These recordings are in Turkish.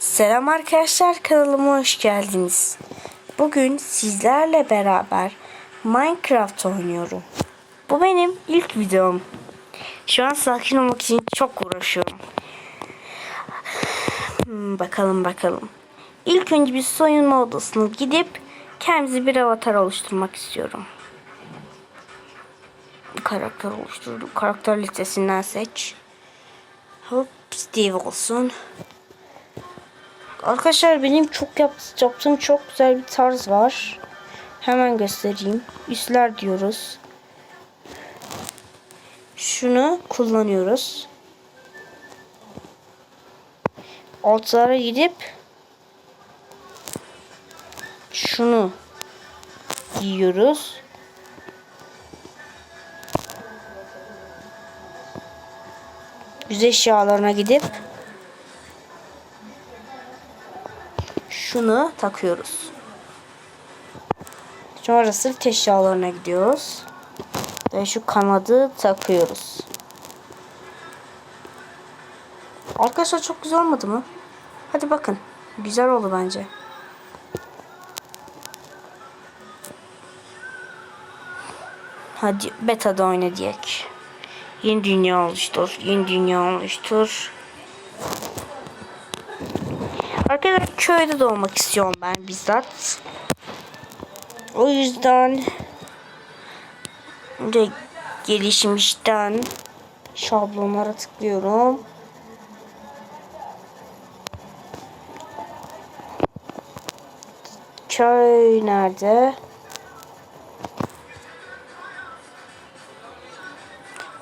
Selam arkadaşlar kanalıma hoş geldiniz. Bugün sizlerle beraber Minecraft oynuyorum. Bu benim ilk videom. Şu an sakin olmak için çok uğraşıyorum. Hmm, bakalım bakalım. İlk önce bir soyunma odasına gidip kendimize bir avatar oluşturmak istiyorum. Karakter oluşturdum. Karakter listesinden seç. Hop Steve olsun. Arkadaşlar benim çok yap yaptığım çok güzel bir tarz var. Hemen göstereyim. Üstler diyoruz. Şunu kullanıyoruz. Altlara gidip şunu giyiyoruz. Yüz eşyalarına gidip şunu takıyoruz. Sonra sırt eşyalarına gidiyoruz. Ve şu kanadı takıyoruz. Arkadaşlar çok güzel olmadı mı? Hadi bakın. Güzel oldu bence. Hadi beta'da oyna diyek. Yeni dünya oluştur. Yeni dünya oluştur. Köyde doğmak istiyorum ben bizzat. O yüzden de gelişmişten şablonlara tıklıyorum. Köy nerede?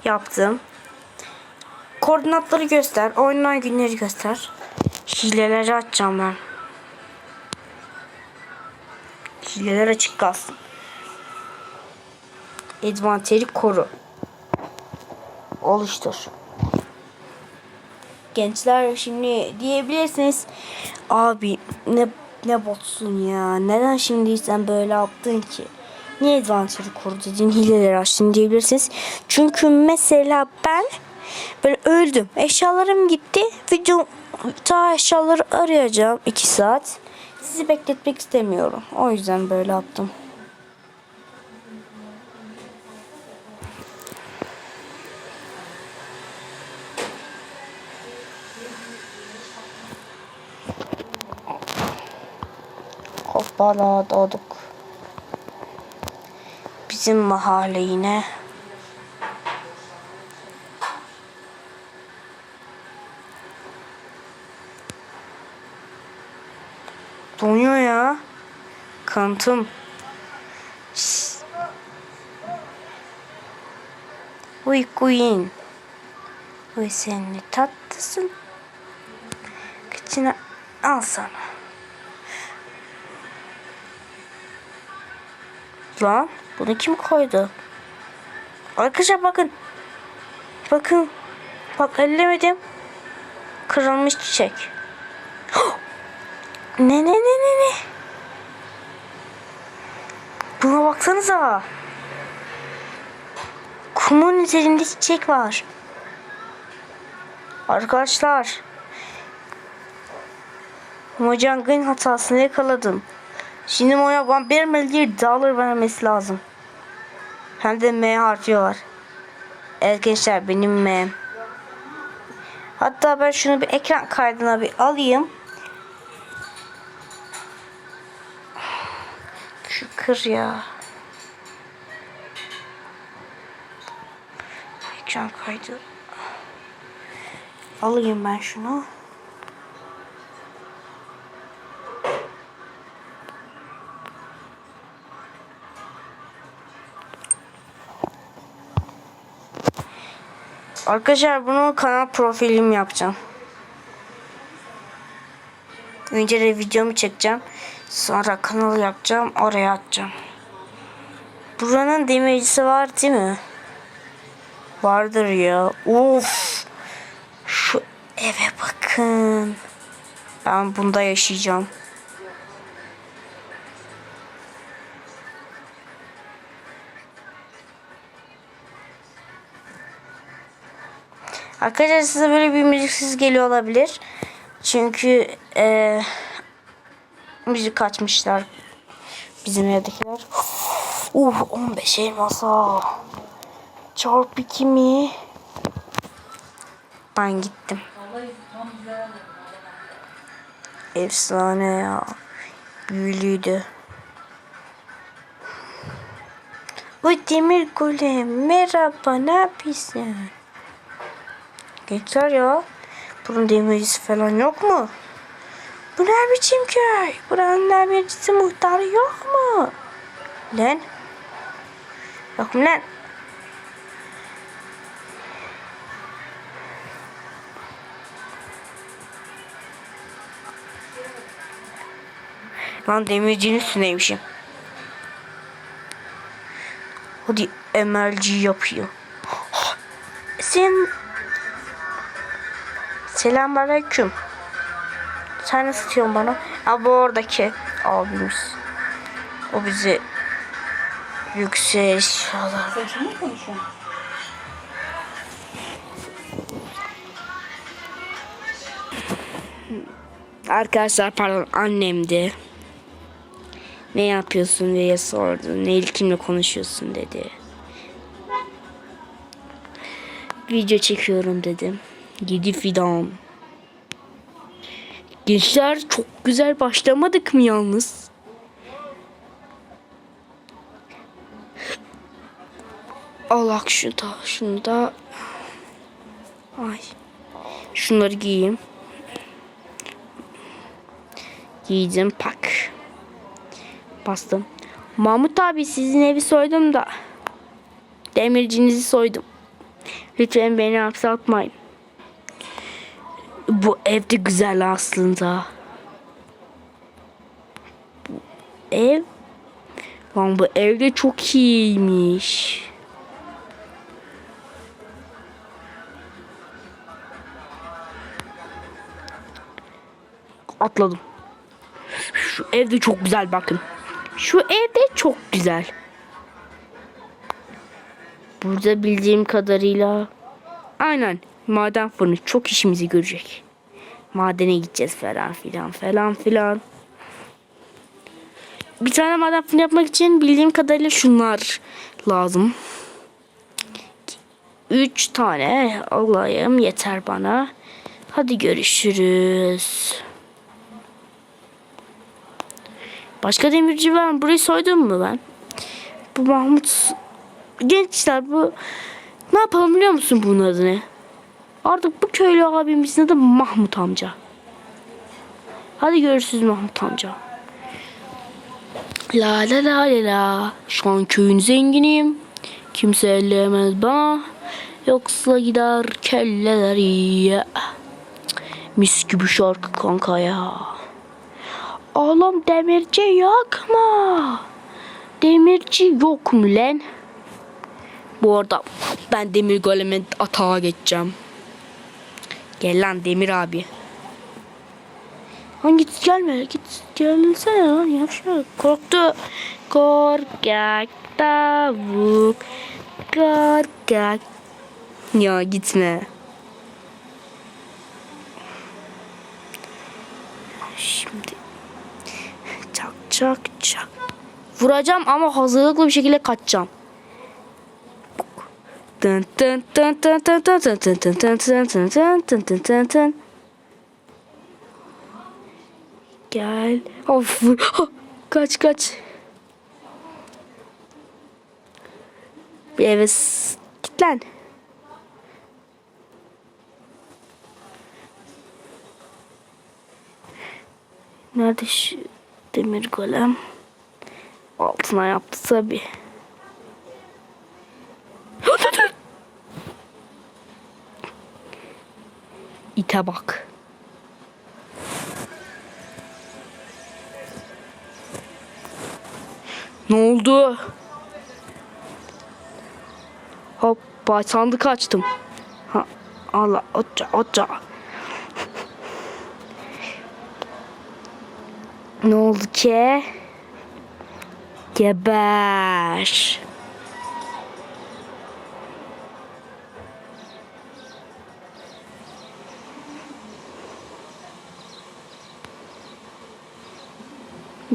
Yaptım. Koordinatları göster. Oynanan günleri göster. Hileleri açacağım ben. Hileler açık kalsın. Advanteri koru. Oluştur. Gençler şimdi diyebilirsiniz. Abi ne ne botsun ya. Neden şimdi sen böyle yaptın ki? Niye advanteri koru dedin hileleri açtın diyebilirsiniz. Çünkü mesela ben böyle öldüm. Eşyalarım gitti. Video ta eşyaları arayacağım 2 saat. Sizi bekletmek istemiyorum. O yüzden böyle yaptım. Hoppala doğduk. Bizim mahalle yine. Donuyor ya. Kanıtım. Şşş. Uy queen. Uy sen ne tatlısın. Kıçına al sana. Lan bunu kim koydu? Arkadaşlar bakın. Bakın. Bak ellemedim. Kırılmış çiçek. Ne ne ne ne ne? Baksanıza. Kumun üzerinde çiçek var. Arkadaşlar. Mojang'ın hatasını yakaladım. Şimdi Moya bana 1 milyar dolar vermesi lazım. Hem de M harfi var. Evet benim M. Hatta ben şunu bir ekran kaydına bir alayım. Şu kır ya. Ekran kaydı. Alayım ben şunu. Arkadaşlar bunu kanal profilim yapacağım. Önce de videomu çekeceğim. Sonra kanalı yapacağım. Oraya atacağım. Buranın demircisi var değil mi? Vardır ya. Of. Şu eve bakın. Ben bunda yaşayacağım. Arkadaşlar size böyle bir müziksiz geliyor olabilir. Çünkü e, müzik açmışlar bizim evdekiler. Uh 15 elmasa. Çarpı 2 mi? Ben gittim. Efsane ya. Büyülüydü. Bu demir golem. Merhaba ne yapıyorsun? Gençler ya. Bunun demircisi falan yok mu? Bu ne biçim köy? Buranın demircisi muhtarı yok mu? Lan. Yok mu lan? Lan demircinin üstündeymişim. Hadi MLG yapıyor. Sen Selamünaleyküm. Sen ne satıyorsun bana? Ha bu oradaki abimiz. O bizi yüksek eşyalar. Sen kimle konuşuyorsun? Arkadaşlar pardon annemdi. Ne yapıyorsun diye sordu. Ne kimle konuşuyorsun dedi. Video çekiyorum dedim. Yedi fidan. Gençler çok güzel başlamadık mı yalnız? Allah şunu da şunu da Ay. Şunları giyeyim. Giydim pak. Bastım. Mahmut abi sizin evi soydum da. Demircinizi soydum. Lütfen beni hapse atmayın. Bu ev de güzel aslında. Bu ev Lan bu ev de çok iyiymiş. Atladım. Şu ev de çok güzel bakın. Şu ev de çok güzel. Burada bildiğim kadarıyla aynen maden fırını çok işimizi görecek. Madene gideceğiz falan filan falan filan. Bir tane maden fırını yapmak için bildiğim kadarıyla şunlar lazım. Üç tane alayım yeter bana. Hadi görüşürüz. Başka demirci var mı? Burayı soydum mu ben? Bu Mahmut... Gençler bu... Ne yapalım biliyor musun bunun adı ne? Artık bu köylü abimizin adı Mahmut amca. Hadi görüşürüz Mahmut amca. La la la la la. Şu an köyün zenginiyim. Kimse elleyemez bana. Yoksa gider kelleler yiye. Mis gibi şarkı kanka ya. Oğlum demirci yok mu? Demirci yok mu lan? Bu arada ben demir goleme atağa geçeceğim. Gel lan demir abi. Lan git gelme git gelsene lan yavşak. Korktu. Korkak tavuk. Korkak. Ya gitme. Şimdi çak çak. Vuracağım ama hazırlıklı bir şekilde kaçacağım. Gel. Of. Kaç kaç. Bir eve git lan. Nerede şu demir golem? Altına yaptı tabi. İte bak. Ne oldu? Hoppa sandık açtım. Ha, Allah oca oca. Ne oldu ki? Geber.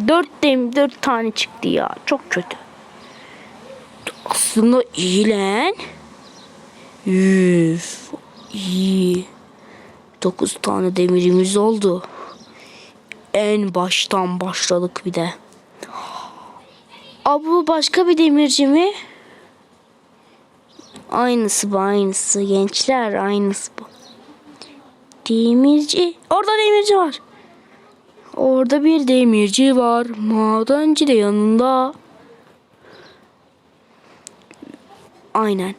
Dört dem dört tane çıktı ya. Çok kötü. Aslında iyi lan. Üf, iyi. Dokuz tane demirimiz oldu. En baştan başladık bir de. Abi bu başka bir demirci mi? Aynısı bu aynısı. Gençler aynısı bu. Demirci. Orada demirci var. Orada bir demirci var. Madenci de yanında. Aynen.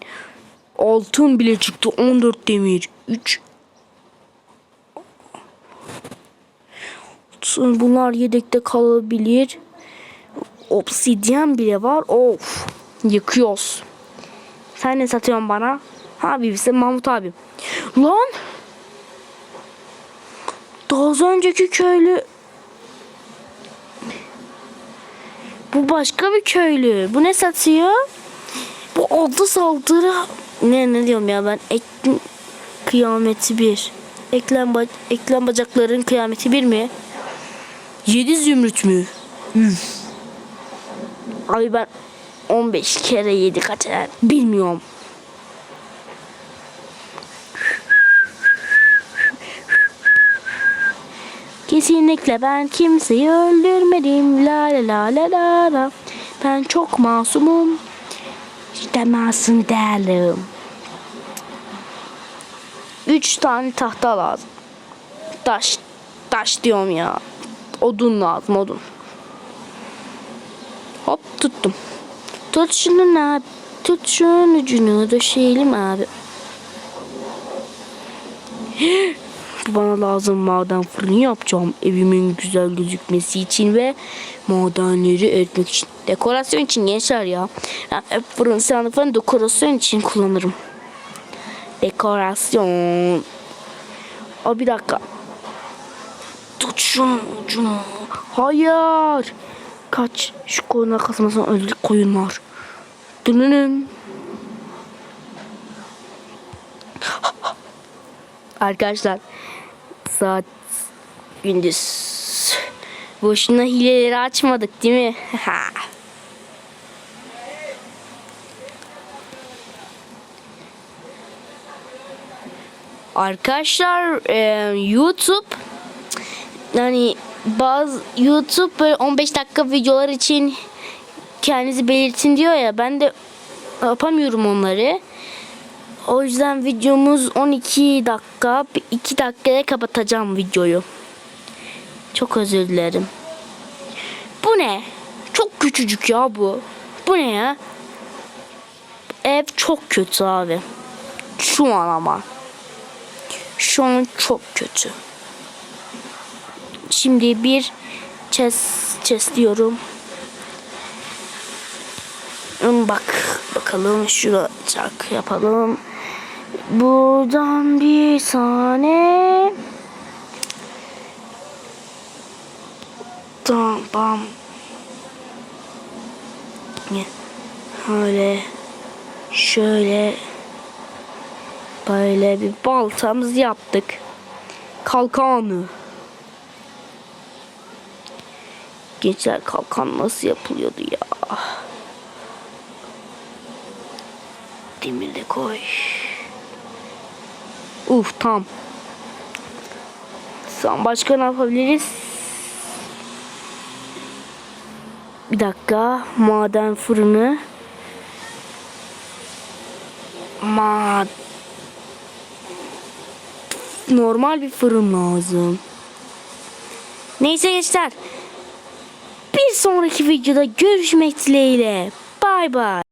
Altın bile çıktı. 14 demir. 3 Bunlar yedekte kalabilir. Obsidyen bile var. Of. Yıkıyoruz. Sen ne satıyorsun bana? Ha birisi Mahmut abim. Lan. Daha önceki köylü. Bu başka bir köylü. Bu ne satıyor? Bu adı saldırı. Ne ne diyorum ya ben. Ek, kıyameti bir. Eklem, ba- eklem bacakların kıyameti bir mi? Yedi zümrüt mü? Üf. Abi ben 15 kere yedi kaç eder bilmiyorum. Kesinlikle ben kimseyi öldürmedim. La la la la la la. Ben çok masumum. İşte masum. Üç tane tahta lazım. Taş. Taş diyorum ya. Odun lazım odun. Hop tuttum. Tut şunun abi. Tut şunun ucunu döşeyelim abi. Bana lazım maden fırını yapacağım. Evimin güzel gözükmesi için ve madenleri eritmek için. Dekorasyon için gençler ya. Yani ev fırın sandıklarını dekorasyon için kullanırım. Dekorasyon. O bir dakika. Tut şunun ucunu. Hayır. Kaç. Şu koyun arkasından öldük koyun var. Dününün. Arkadaşlar saat gündüz. Boşuna hileleri açmadık değil mi? Arkadaşlar e, YouTube yani bazı YouTube böyle 15 dakika videolar için kendinizi belirtin diyor ya ben de yapamıyorum onları. O yüzden videomuz 12 dakika 2 dakikaya kapatacağım videoyu. Çok özür dilerim. Bu ne? Çok küçücük ya bu. Bu ne ya? Ev çok kötü abi. Şu an ama. Şu an çok kötü. Şimdi bir chest, chest diyorum. Hmm, Bak bakalım şurada çak yapalım. Buradan bir tane Tamam bam. Öyle şöyle böyle bir baltamız yaptık. Kalkanı. Geçer kalkan nasıl yapılıyordu ya? Demir de koy. Uf tam. Son başka ne yapabiliriz? Bir dakika. Maden fırını. Ma Normal bir fırın lazım. Neyse gençler. Sonraki videoda görüşmek dileğiyle. Bay bay.